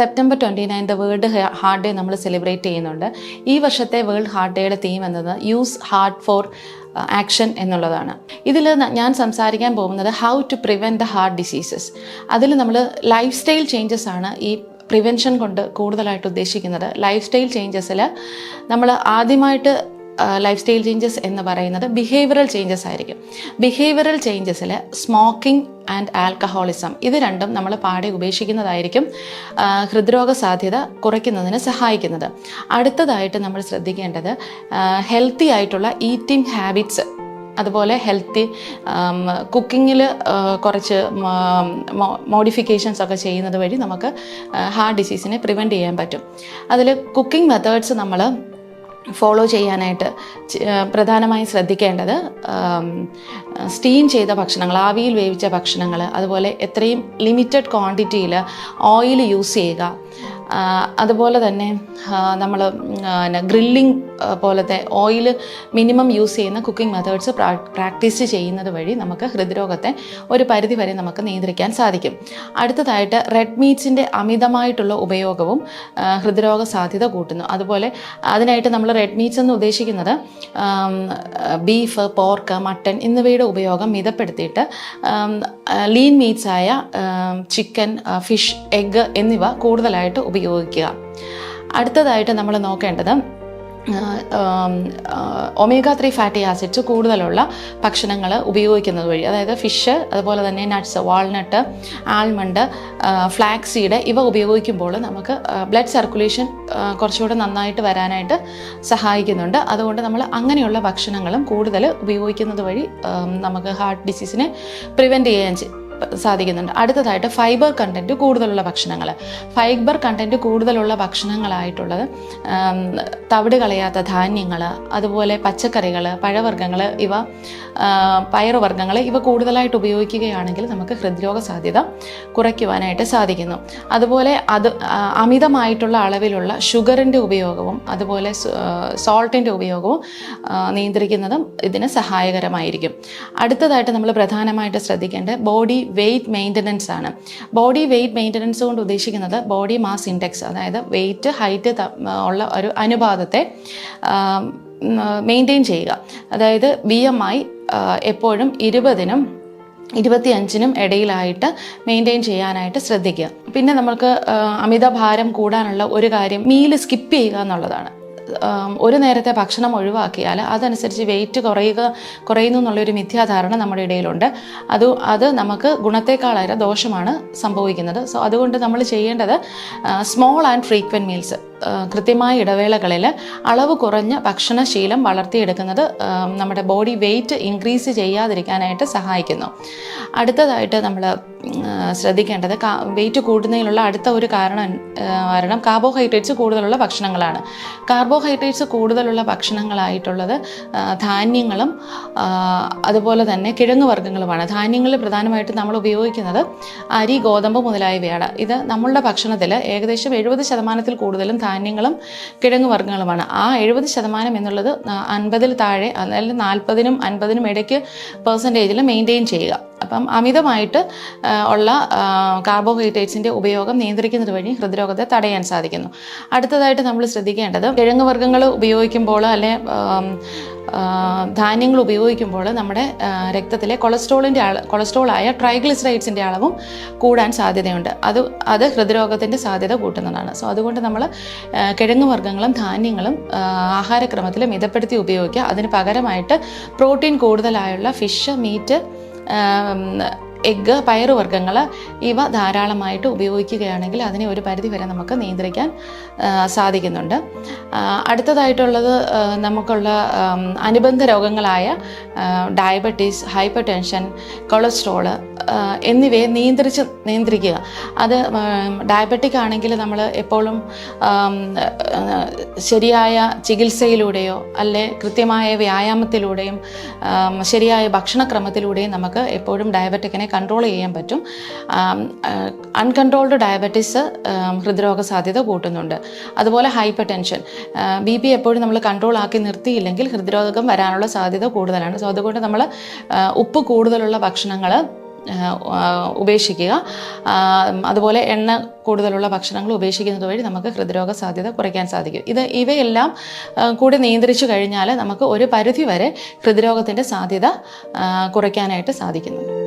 September twenty ninth world heart day നമ്മൾ celebrate ചെയ്യുന്നുണ്ട്. ഈ വർഷത്തെ വേൾഡ് ഹാർട്ട് ഡേയുടെ തീം എന്നത് യൂസ് ഹാർട്ട് ഫോർ ആക്ഷൻ എന്നുള്ളതാണ്. ഇതിൽ ഞാൻ സംസാരിക്കാൻ പോകുന്നത് how to prevent the heart diseases അതിൽ നമ്മൾ ലൈഫ് സ്റ്റൈൽ ചേഞ്ചസ് ആണ് ഈ പ്രിവെൻഷൻ കൊണ്ട് കൂടുതലായിട്ട് ഉദ്ദേശിക്കുന്നത്. ലൈഫ് സ്റ്റൈൽ ചേഞ്ചസിൽ നമ്മൾ ആദ്യമായിട്ട് ലൈഫ് സ്റ്റൈൽ ചേഞ്ചസ് എന്ന് പറയുന്നത് ബിഹേവിയറൽ ചേഞ്ചസ് ആയിരിക്കും. ബിഹേവിയറൽ ചേഞ്ചസിൽ സ്മോക്കിംഗ് ആൻഡ് ആൽക്കഹോളിസം ഇത് രണ്ടും നമ്മൾ പാടെ ഉപേക്ഷിക്കുന്നതായിരിക്കും ഹൃദ്രോഗ സാധ്യത കുറയ്ക്കുന്നതിന് സഹായിക്കുന്നത്. അടുത്തതായിട്ട് നമ്മൾ ശ്രദ്ധിക്കേണ്ടത് ഹെൽത്തി ആയിട്ടുള്ള ഈറ്റിംഗ് ഹാബിറ്റ്സ് അതുപോലെ ഹെൽത്തി കുക്കിങ്ങിൽ കുറച്ച് മോഡിഫിക്കേഷൻസ് ഒക്കെ ചെയ്യുന്നത് വഴി നമുക്ക് ഹാർട്ട് ഡിസീസിനെ പ്രിവെന്റ് ചെയ്യാൻ പറ്റും. അതിൽ കുക്കിംഗ് മെത്തേഡ്സ് നമ്മൾ ഫോളോ ചെയ്യാനായിട്ട് പ്രധാനമായും ശ്രദ്ധിക്കേണ്ടത് സ്റ്റീം ചെയ്ത ഭക്ഷണങ്ങൾ ആവിയിൽ വേവിച്ച ഭക്ഷണങ്ങൾ അതുപോലെ എത്രയും ലിമിറ്റഡ് ക്വാണ്ടിറ്റിയിൽ ഓയിൽ യൂസ് ചെയ്യുക. അതുപോലെ തന്നെ നമ്മൾ ഗ്രില്ലിംഗ് പോലത്തെ ഓയിൽ മിനിമം യൂസ് ചെയ്യുന്ന കുക്കിംഗ് മെത്തേഡ്സ് പ്രാക്ടീസ് ചെയ്യുന്നത് വഴി നമുക്ക് ഹൃദ്രോഗത്തെ ഒരു പരിധി വരെ നമുക്ക് നിയന്ത്രിക്കാൻ സാധിക്കും. അടുത്തതായിട്ട് റെഡ് മീറ്റ്സിന്റെ അമിതമായിട്ടുള്ള ഉപയോഗവും ഹൃദ്രോഗ സാധ്യത കൂട്ടുന്നു. അതുപോലെ അതിനായിട്ട് നമ്മൾ റെഡ് മീറ്റ്സ് എന്ന് ഉദ്ദേശിക്കുന്നത് ബീഫ് പോർക്ക് മട്ടൺ എന്നിവയുടെ ഉപയോഗം മിതപ്പെടുത്തിയിട്ട് ലീൻ മീറ്റ്സായ ചിക്കൻ ഫിഷ് എഗ്ഗ് എന്നിവ കൂടുതലായിട്ട് ഉപയോഗിക്കുക. അടുത്തതായിട്ട് നമ്മൾ നോക്കേണ്ടത് ഒമേഗ ത്രീ ഫാറ്റി ആസിഡ്സ് കൂടുതലുള്ള ഭക്ഷണങ്ങൾ ഉപയോഗിക്കുന്നത് വഴി അതായത് ഫിഷ് അതുപോലെ തന്നെ nuts walnut almond flax seed ഇവ ഉപയോഗിക്കുമ്പോൾ നമുക്ക് ബ്ലഡ് സർക്കുലേഷൻ കുറച്ചുകൂടെ നന്നായിട്ട് വരാനായിട്ട് സഹായിക്കുന്നുണ്ട്. അതുകൊണ്ട് നമ്മൾ അങ്ങനെയുള്ള ഭക്ഷണങ്ങളും കൂടുതൽ ഉപയോഗിക്കുന്നത് വഴി നമുക്ക് ഹാർട്ട് ഡിസീസിനെ പ്രിവെന്റ് ചെയ്യാൻ സാധിക്കുന്നുണ്ട്. അടുത്തതായിട്ട് ഫൈബർ കണ്ടന്റ് കൂടുതലുള്ള ഭക്ഷണങ്ങൾ ഫൈബർ കണ്ടന്റ് കൂടുതലുള്ള ഭക്ഷണങ്ങളായിട്ടുള്ളത് തവിട് കളയാത്ത ധാന്യങ്ങൾ അതുപോലെ പച്ചക്കറികൾ പഴവർഗങ്ങൾ ഇവ പയറുവർഗങ്ങൾ ഇവ കൂടുതലായിട്ട് ഉപയോഗിക്കുകയാണെങ്കിൽ നമുക്ക് ഹൃദ്രോഗ സാധ്യത കുറയ്ക്കുവാനായിട്ട് സാധിക്കുന്നു. അതുപോലെ അത് അമിതമായിട്ടുള്ള അളവിലുള്ള ഷുഗറിന്റെ ഉപയോഗവും അതുപോലെ സോൾട്ടിന്റെ ഉപയോഗവും നിയന്ത്രിക്കുന്നതും ഇതിന് സഹായകരമായിരിക്കും. അടുത്തതായിട്ട് നമ്മൾ പ്രധാനമായിട്ട് ശ്രദ്ധിക്കേണ്ടത് ബോഡി വെയ്റ്റ് മെയിന്റനൻസ് ആണ്. ബോഡി വെയ്റ്റ് മെയിന്റനൻസ് കൊണ്ട് ഉദ്ദേശിക്കുന്നത് ബോഡി മാസ് ഇൻഡെക്സ് അതായത് വെയ്റ്റ് ഹൈറ്റ് ഉള്ള ഒരു അനുപാതത്തെ മെയിന്റെയിൻ ചെയ്യുക. അതായത് ബി എം ഐ എപ്പോഴും ഇരുപതിനും ഇരുപത്തിയഞ്ചിനും ഇടയിലായിട്ട് മെയിന്റെയിൻ ചെയ്യാനായിട്ട് ശ്രദ്ധിക്കുക. പിന്നെ അമിത അമിതഭാരം കൂടാനുള്ള ഒരു കാര്യം മീൽ സ്കിപ്പ് ചെയ്യുക എന്നുള്ളതാണ്. ഒരു നേരത്തെ ഭക്ഷണം ഒഴിവാക്കിയാൽ അതനുസരിച്ച് വെയിറ്റ് കുറയുക കുറയുന്നു എന്നുള്ളൊരു മിഥ്യാധാരണ നമ്മുടെ ഇടയിലുണ്ട്. അത് അത് നമുക്ക് ഗുണത്തെക്കാളേറെ ദോഷമാണ് സംഭവിക്കുന്നത്. സോ അതുകൊണ്ട് നമ്മൾ ചെയ്യേണ്ടത് സ്മോൾ ആൻഡ് ഫ്രീക്വന്റ് മീൽസ് കൃത്യമായ ഇടവേളകളിൽ അളവ് കുറഞ്ഞ ഭക്ഷണശീലം വളർത്തിയെടുക്കുന്നത് നമ്മുടെ ബോഡി വെയിറ്റ് ഇൻക്രീസ് ചെയ്യാതിരിക്കാനായിട്ട് സഹായിക്കുന്നു. അടുത്തതായിട്ട് നമ്മൾ ശ്രദ്ധിക്കേണ്ടത് വെയിറ്റ് കൂടുന്നതിനുള്ള അടുത്ത ഒരു കാരണം കാരണം കാർബോഹൈഡ്രേറ്റ്സ് കൂടുതലുള്ള ഭക്ഷണങ്ങളാണ്. കാർബോഹൈഡ്രേറ്റ്സ് കൂടുതലുള്ള ഭക്ഷണങ്ങളായിട്ടുള്ളത് ധാന്യങ്ങളും അതുപോലെ തന്നെ കിഴങ്ങ് വർഗങ്ങളുമാണ് ധാന്യങ്ങളിൽ പ്രധാനമായിട്ട് നമ്മൾ ഉപയോഗിക്കുന്നത് അരി ഗോതമ്പ് മുതലായവയാണ്. ഇത് നമ്മളുടെ ഭക്ഷണത്തിൽ ഏകദേശം എഴുപത് ശതമാനത്തിൽ കൂടുതലും ധാന്യങ്ങളും കിഴങ്ങു വർഗങ്ങളുമാണ് ആ എഴുപത് ശതമാനം എന്നുള്ളത് അൻപതിൽ താഴെ അല്ലെങ്കിൽ നാൽപ്പതിനും അൻപതിനും ഇടയ്ക്ക് പെർസെന്റേജിൽ മെയിന്റെയിൻ ചെയ്യുക. അപ്പം അമിതമായിട്ട് ഉള്ള കാർബോഹൈഡ്രേറ്റ്സിന്റെ ഉപയോഗം നിയന്ത്രിക്കുന്നത് വഴി ഹൃദ്രോഗത്തെ തടയാൻ സാധിക്കുന്നു. അടുത്തതായിട്ട് നമ്മൾ ശ്രദ്ധിക്കേണ്ടത് കിഴങ്ങ് വർഗങ്ങൾ ഉപയോഗിക്കുമ്പോൾ അല്ലെ ധാന്യങ്ങൾ ഉപയോഗിക്കുമ്പോൾ നമ്മുടെ രക്തത്തിലെ കൊളസ്ട്രോളിന്റെ അള കൊളസ്ട്രോളായ ട്രൈഗ്ലിസറൈഡ്സിന്റെ അളവും കൂടാൻ സാധ്യതയുണ്ട്. അത് അത് ഹൃദ്രോഗത്തിന്റെ സാധ്യത കൂട്ടുന്നതാണ്. സോ അതുകൊണ്ട് നമ്മൾ കിഴങ്ങ് വർഗങ്ങളും ധാന്യങ്ങളും ആഹാരക്രമത്തിൽ മിതപ്പെടുത്തി ഉപയോഗിക്കുക. അതിന് പകരമായിട്ട് പ്രോട്ടീൻ കൂടുതലായുള്ള ഫിഷ് മീറ്റ് എഗ്ഗ് പയറുവർഗങ്ങൾ ഇവ ധാരാളമായിട്ട് ഉപയോഗിക്കുകയാണെങ്കിൽ അതിനെ ഒരു പരിധി വരെ നമുക്ക് നിയന്ത്രിക്കാൻ സാധിക്കുന്നുണ്ട്. അടുത്തതായിട്ടുള്ളത് നമുക്കുള്ള അനുബന്ധ രോഗങ്ങളായ ഡയബറ്റീസ് ഹൈപ്പർ ടെൻഷൻ കൊളസ്ട്രോൾ എന്നിവയെ നിയന്ത്രിച്ച് നിയന്ത്രിക്കുക. അത് ഡയബറ്റിക് ആണെങ്കിൽ നമ്മൾ എപ്പോഴും ശരിയായ ചികിത്സയിലൂടെയോ അല്ലെ കൃത്യമായ വ്യായാമത്തിലൂടെയും ശരിയായ ഭക്ഷണക്രമത്തിലൂടെയും നമുക്ക് എപ്പോഴും ഡയബറ്റിക്കിനെ കൺട്രോൾ ചെയ്യാൻ പറ്റും. അൺകൺട്രോൾഡ് ഡയബറ്റീസ് ഹൃദ്രോഗ സാധ്യത കൂട്ടുന്നുണ്ട്. അതുപോലെ ഹൈപ്പർ ടെൻഷൻ ബി പി എപ്പോഴും നമ്മൾ കൺട്രോൾ ആക്കി നിർത്തിയില്ലെങ്കിൽ ഹൃദ്രോഗം വരാനുള്ള സാധ്യത കൂടുതലാണ്. സോ അതുകൊണ്ട് നമ്മൾ ഉപ്പ് കൂടുതലുള്ള ഭക്ഷണങ്ങൾ ഉപേക്ഷിക്കുക. അതുപോലെ എണ്ണ കൂടുതലുള്ള ഭക്ഷണങ്ങൾ ഉപേക്ഷിക്കുന്നത് വഴി നമുക്ക് ഹൃദ്രോഗ സാധ്യത കുറയ്ക്കാൻ സാധിക്കും. ഇത് ഇവയെല്ലാം കൂടി നിയന്ത്രിച്ചു കഴിഞ്ഞാൽ നമുക്ക് ഒരു പരിധി വരെ ഹൃദ്രോഗത്തിന്റെ സാധ്യത കുറയ്ക്കാനായിട്ട് സാധിക്കുന്നുണ്ട്.